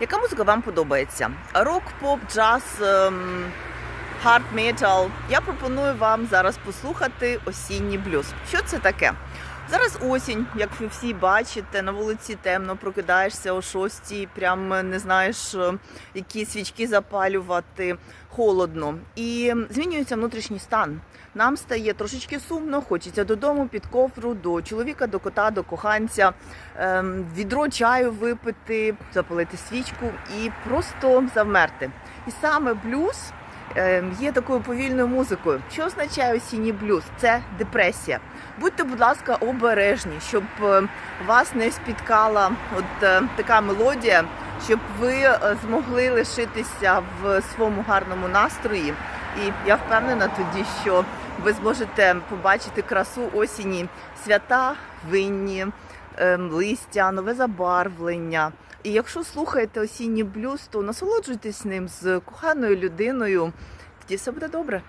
Яка музика вам подобається? Рок, поп, джаз, ем, хард метал. Я пропоную вам зараз послухати осінній блюз. Що це таке? Зараз осінь, як ви всі бачите, на вулиці темно, прокидаєшся о шостій, прям не знаєш, е, які свічки запалювати, холодно. І змінюється внутрішній стан. Нам стає трошечки сумно, хочеться додому під ковдру, до чоловіка, до кота, до коханця, ем, відро чаю випити, запалити свічку і просто завмерти. І саме блюз є такою повільною музикою. Що означає осінній блюз? Це депресія. Будьте, будь ласка, обережні, щоб е, вас не спіткала от е, така мелодія, щоб ви е, змогли лишитися в своєму гарному настрої. І я впевнена тоді, що ви зможете побачити красу осені, свята, винні, ем, листя, нове забарвлення. І якщо слухаєте осінній блюз, то насолоджуйтесь ним з коханою людиною. Тоді все буде добре.